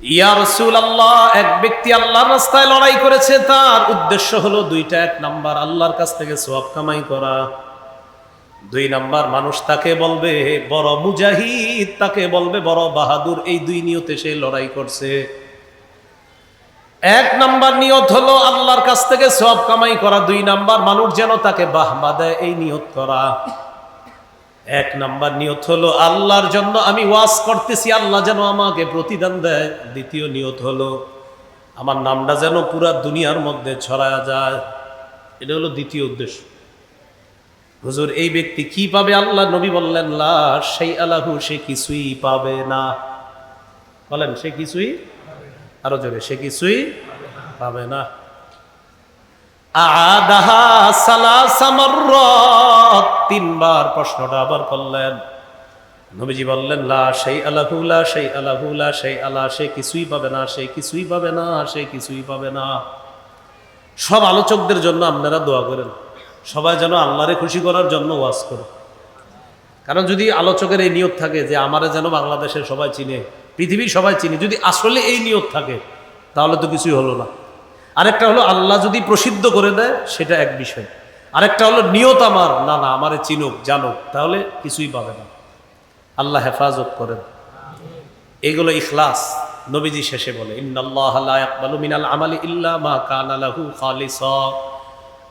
ইয়া রসুল আল্লাহ এক ব্যক্তি আল্লাহর রাস্তায় লড়াই করেছে, তার উদ্দেশ্য হলো দুইটা, এক নাম্বার আল্লাহর কাছ থেকে সব কামাই করা। দুই নাম্বার মানুষ তাকে বলবে, বড় মুজাহিদ, তাকে বলবে, বড় বাহাদুর, এই দুই নিয়তে সে লড়াই করছে। এক নাম্বার নিয়ত হলো আল্লাহর কাছ থেকে সব কামাই করা। দুই নাম্বার মানুষ যেন তাকে বাহবা দেয়, এই নিয়ত করা। এক নাম্বার নিয়ত হলো, আল্লাহর জন্য আমি ওয়াজ করতেছি, আল্লাহ যেন আমাকে প্রতিদান দেয়। দ্বিতীয় নিয়ত হলো, আমার নামটা যেন পুরা দুনিয়ার মধ্যে ছড়ায়া যায়। এটা হলো দ্বিতীয় উদ্দেশ্য। হুজুর, এই ব্যক্তি কি পাবে আল্লাহ? নবী বললেন, লা সেই আলাহু সে কিছুই পাবে না। বলেন, সে কিছুই? আরও জোরে, সে কিছুই পাবে না। তিনবার প্রশ্নটা আবার করলেন। নবীজি বললেন, লা সেই আলাহুলা সেই আলাহুলা সেই আলা সে কিছুই পাবে না, সে কিছুই পাবে না, সে কিছুই পাবে না। সব আলোচকদের জন্য আপনারা দোয়া করেন। সবাই যেন আল্লাহরে খুশি করার জন্য ওয়াজ করে। কারণ যদি আলোচকের এই নিয়ত থাকে যে আমারে যেন বাংলাদেশের সবাই চিনে, পৃথিবীর সবাই চিনে, যদি আসলে এই নিয়ত থাকে, তাহলে তো কিছুই হলো না। আরেকটা হলো আল্লাহ যদি প্রসিদ্ধ করে দেয়, সেটা এক বিষয়। আরেকটা হলো নিয়ত আমার। না না, আমারে চিনুক, জানুক, তাহলে কিছুই পাবে না। আল্লাহ হেফাজত করেন। এগুলো ইখলাস, নবীজি শেষে বলে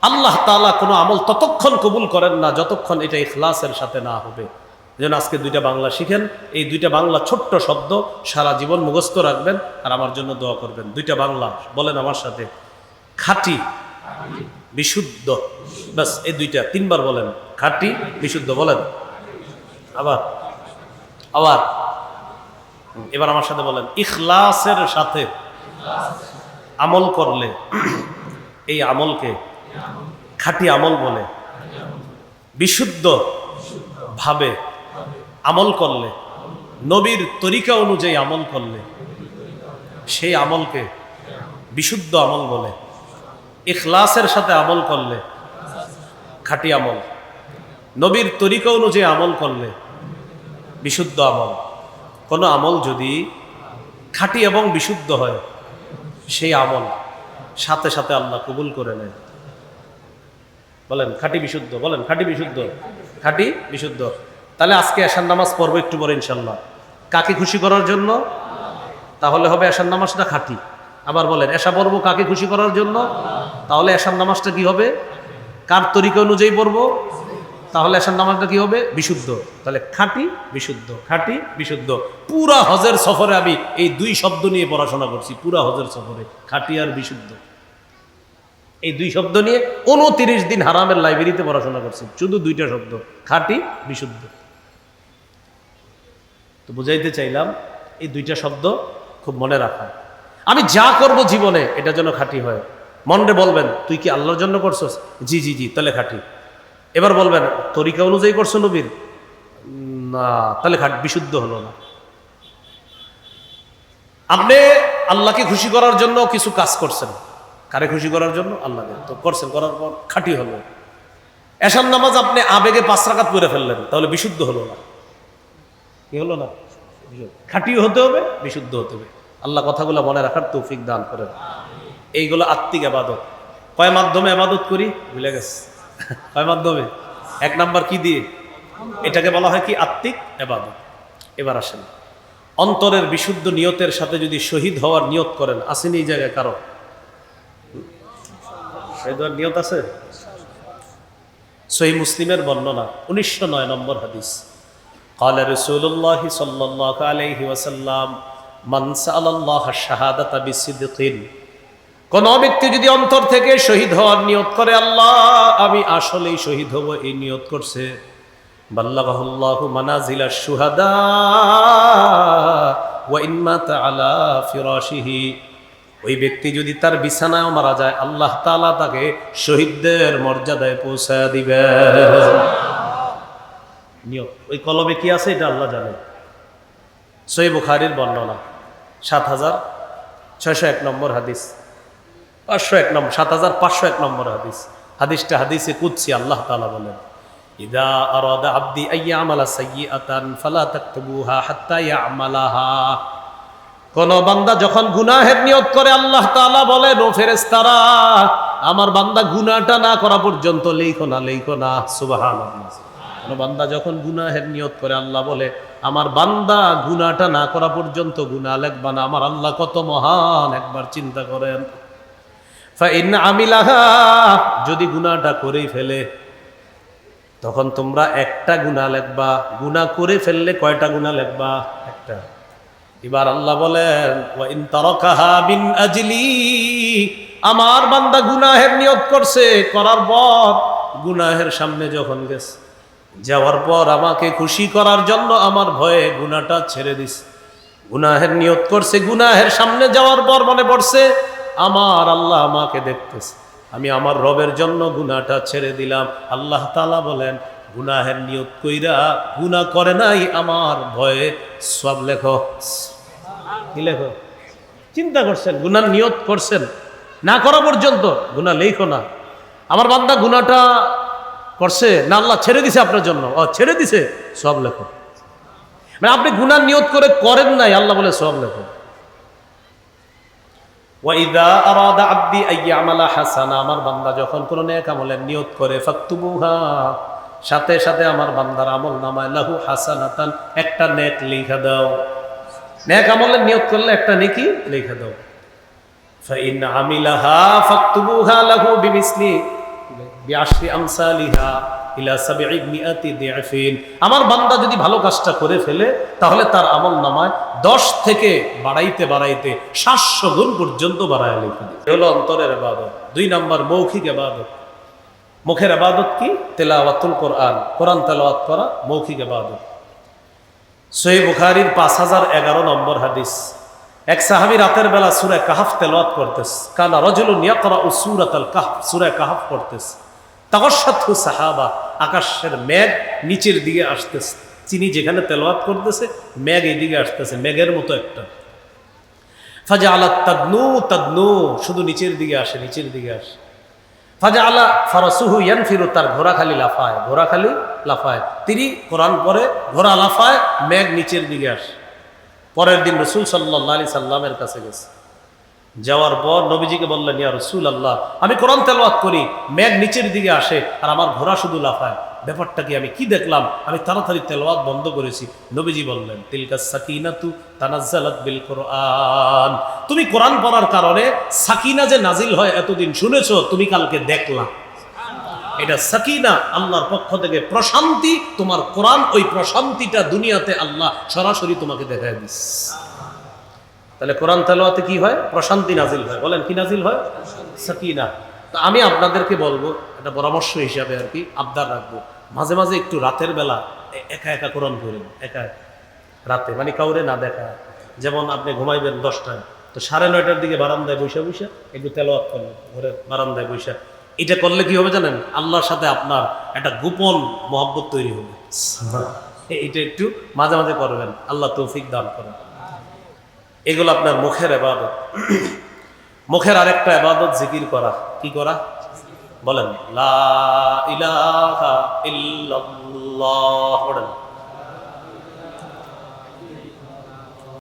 আল্লাহ তাআলা কোনো আমল ততক্ষণ কবুল করেন না, যতক্ষণ এটা ইখলাসের সাথে না হবে। যেন আজকে দুইটা বাংলা শিখেন, এই দুইটা বাংলা ছোট্ট শব্দ সারা জীবন মুখস্থ রাখবেন আর আমার জন্য দোয়া করবেন। দুইটা বাংলা, বলেন আমার সাথে, খাঁটি, বিশুদ্ধ, ব্যাস, এই দুইটা, তিনবার বলেন, খাঁটি, বিশুদ্ধ, বলেন। আবার আবার, এবার আমার সাথে বলেন, ইখলাসের সাথে আমল করলে, এই আমলকে খাঁটি আমল বলে, বিশুদ্ধ ভাবে আমল করলে, নবীর তরিকা অনুযায়ী আমল করলে, সেই আমলকে বিশুদ্ধ আমল বলে, ইখলাসের সাথে আমল করলে খাঁটি আমল। নবীর তরিকা অনুযায়ী আমল করলে বিশুদ্ধ আমল। কোনো আমল যদি খাঁটি এবং বিশুদ্ধ হয়, সেই আমল সাথে সাথে আল্লাহ কবুল করে নেয়। বলেন, খাঁটি বিশুদ্ধ, বলেন, খাঁটি বিশুদ্ধ খাঁটি বিশুদ্ধ। তাহলে আজকে এশার নামাজ পড়ব একটু পরে ইনশাল্লাহ কাকে খুশি করার জন্য? তাহলে হবে এশার নামাজটা খাঁটি। আবার বলেন এশা পড়ব কাকে খুশি করার জন্য? তাহলে এশার নামাজটা কি হবে? কার তরিকা অনুযায়ী পড়ব? তাহলে এশার নামাজটা কি হবে? বিশুদ্ধ। তাহলে খাঁটি, বিশুদ্ধ খাঁটি, বিশুদ্ধ। পুরা হজের সফরে আমি এই দুই শব্দ নিয়ে পড়াশোনা করছি, পুরা হজের সফরে, খাঁটি আর বিশুদ্ধ। এই দুই শব্দ নিয়ে উনতিরিশ দিন হারামের লাইব্রেরিতে পড়াশোনা করছি, শুধু দুইটা শব্দ, খাঁটি, বিশুদ্ধ। তো বুঝাইতে চাইলাম, এই দুইটা শব্দ খুব মনে রাখা। আমি যা করব জীবনে, এটা যেন খাঁটি হয়। মনরে বলবেন, তুই কি আল্লাহর জন্য করছস? জি জি জি, তাহলে খাঁটি। এবার বলবেন, তরিকা অনুযায়ী করছ নবীর? না, তাহলে খাট, বিশুদ্ধ হলো না। আপনি আল্লাহকে খুশি করার জন্য কিছু কাজ করছেন। কারে খুশি করার জন্য? আল্লাহকে। তো করছেন, করার পর খাঁটি হলো। এসান নামাজ আপনি আবেগে পাঁচ রাকাত করে ফেললেন, তাহলে বিশুদ্ধ হলো না। কি হলো না? খাঁটিও হতে হবে বিশুদ্ধ হতে হবে। আল্লাহ কথাগুলো মনে রাখার তৌফিক দান করেন। এইগুলো আত্মিক আবাদত। কয় মাধ্যমে আবাদত করি? ভুলে গেছে। কয় মাধ্যমে? এক নাম্বার কি দিয়ে? এটাকে বলা হয় কি? আত্মিক এবাদত এবার আসেন। অন্তরের বিশুদ্ধ নিয়তের সাথে যদি শহীদ হওয়ার নিয়ত করেন, আসেনি এই জায়গায় কারও? নিয়ত আছে? সহি মুসলিমের বর্ণনা, উনিশশো নয় নম্বর হাদিস। قال رسول الله صلى الله عليه وسلم من سأل الله الشهادة بصدق কোন ব্যক্তি যদি অন্তর থেকে শহীদ হওয়ার নিয়ত করে আল্লাহ আমি আসলেই শহীদ হব এই নিয়ত করছে বাল্লাহুল্লাহু মানাজিলা শুহাদা ওয়া ইম্মাতা আলা ফিরাশিহি ওই ব্যক্তি যদি তার বিছানায় মারা যায় আল্লাহ তাআলা তাকে শহীদদের মর্যাদায় পৌঁছায় দিবে নিয়ত ওই কলমে কি আছে এটা আল্লাহ জানে। সই বুখারির বর্ণনা। সাত হাজার ছয়শো এক নম্বর হাদিস। পাঁচশো এক নম্বর সাত হাজার পাঁচশো এক নম্বর হাদিস। হাদিসটা হাদিসে কুদছি আল্লাহ তালা বলেন, ইদা আরাদা আব্দি আইয়া আমালা সাইয়্যাতান ফালা তাকতুবুহা হাত্তা ইয়ামালাহা। কোন বান্দা যখন গুনাহের নিয়ত করে, আল্লাহ তাআলা বলে নো ফেরেশতারা, আমার বান্দা গুনাহটা না করা পর্যন্ত লেখো না লেখো না। সুবহানাল্লাহ। বান্দা যখন গুনাহের নিয়ত করে, আল্লাহ বলে, আমার বান্দা গুনাহটা না করা পর্যন্ত গুনাহ লেখবা না। আমার আল্লাহ কত মহান, একবার চিন্তা করেন। আমিলাহা, যদি গুনাহটা করেই ফেলে, তখন তোমরা একটা গুনাহ লেখবা। গুনাহ করে ফেললে কয়টা গুনাহ লেখবা? একটা। এবার আল্লাহ বলেন আমার বান্দা গুনাহের নিয়ত করছে, করার পর গুনাহের সামনে যখন গেছে যাওয়ার পর আমাকে খুশি করার জন্য আমার ভয়ে গুনাটা ছেড়ে দিস। গুনাহের নিয়ত করছে, গুনাহের সামনে যাওয়ার পর মনে পড়ছে, আমার আল্লাহ আমাকে দেখতেছে। আমি আমার রবের জন্য গুনাহটা ছেড়ে দিলাম। আল্লাহ তালা বলেন, গুনাহের নিয়ত কইরা গুনাহ করে নাই, আমার ভয়ে সব লেখো। কি লেখো? চিন্তা করছেন গুনার নিয়ত করছেন? না করা পর্যন্ত গুনা লেখো না। আমার বান্দা গুনাহটা করছে না আল্লাহ ছেড়ে দিছে আপনার জন্য? ও, ছেড়ে দিছে। সব লেখো। মানে আপনি গুনার নিয়ত করে করেন নাই, আল্লাহ বলে সব লেখো। ওয়াইদা আরাদা আব্দি আইয়ামালা হাসানা, আমার বান্দা যখন কোনো নেক আমলের নিয়ত করে, ফাকতুবুহা, সাথে সাথে আমার বান্দার আমল নামায়, লাহু হাসানাতান, একটা নেক লিখা দাও। নেক আমলের নিয়ত করলে একটা নেকি লিখে দাও। ফাইন আমিলাহা ফাকতুবুহা লাহু বিমিসলি আমার বান্দা যদি ভালো কাজটা করে ফেলে, তাহলে তার আমল নামায় দশ থেকে বাড়াইতে বাড়াইতে সাতশো গুণ পর্যন্ত বাড়ায় লিখে হলো অন্তরের ইবাদত। দুই নম্বর মৌখিক ইবাদত। মুখের আবাদত কি? তেলাওয়াতুল কোরআন। কোরআন তেলাওয়াত করা মৌখিক আবাদত সহি বুখারির পাঁচ হাজার এগারো নম্বর হাদিস। এক সাহাবি রাতের বেলা সুরে কাহাফ তেলাওয়াত করতেস কানা রজুল নিয়াকরা ও সুরাত কাহাফ। সুরে কাহাফ করতেস তাকসাথু সাহাবা, আকাশের মেঘ নিচের দিকে আসতেছে। চিনি যেখানে তেলাওয়াত করতেছে, মেঘ এইদিকে আসতেছে, মেঘের মতো একটা। ফাজা আলা তাদনু তাদনু, শুধু নিচের দিকে আসে, নিচের দিকে আসে। ফাজা আলা ফারসুহু ইয়ান ফিরু তার ঘোড়া খালি লাফায়, ঘোড়া খালি লাফায়। তিনি কোরআন পরে ঘোড়া লাফায়, মেঘ নিচের দিকে আসে। পরের দিন রসুল সাল্লাহ আলি সাল্লামের কাছে গেছে। যাওয়ার পর নবীজিকে বললেন, ইয়া রসুল আল্লাহ আমি কোরআন তেলওয়াত করি, মেঘ নিচের দিকে আসে আর আমার ঘোড়া শুধু লাফায়। ব্যাপারটা কি আমি কি দেখলাম? আমি তাড়াতাড়ি তেলওয়াত বন্ধ করেছি। নবীজি বললেন, তিলকা সাকিনাতু তানাজ্জালাত বিল কোরআন। তুমি কোরআন পড়ার কারণে সাকিনা যে নাজিল হয় এতদিন শুনেছো, তুমি কালকে দেখলা। এটা সাকিনা আল্লাহর পক্ষ থেকে প্রশান্তি, তোমার কোরআন ওই প্রশান্তিটা দুনিয়াতে আল্লাহ সরাসরি তোমাকে দেখায় দিস তাহলে কোরআন তেলোয়াতে কি হয়? প্রশান্তি নাজিল হয়। বলেন কি নাজিল হয়? সাকিনা। তো আমি আপনাদেরকে বলব একটা পরামর্শ হিসাবে আর কি আবদার রাখব। মাঝে মাঝে একটু রাতের বেলা একা একা কোরআন করেন একা। রাতে। মানে কাউরে না দেখা। যেমন আপনি ঘুমাইবেন দশটায় তো সাড়ে নয়টার দিকে বারান্দায় বৈশা বৈশা একটু তেলোয়াত করলেন ঘরের বারান্দায় বৈশা এটা করলে কি হবে জানেন? আল্লাহর সাথে আপনার একটা গোপন মহব্বত তৈরি হবে। এটা একটু মাঝে মাঝে করবেন। আল্লাহ তৌফিক দান করেন। এগুলো আপনার মুখের এবাদত। মুখের আরেকটা এবাদত জিকির করা। কি করা? বলেন, লা ইলাহা ইল্লাল্লাহ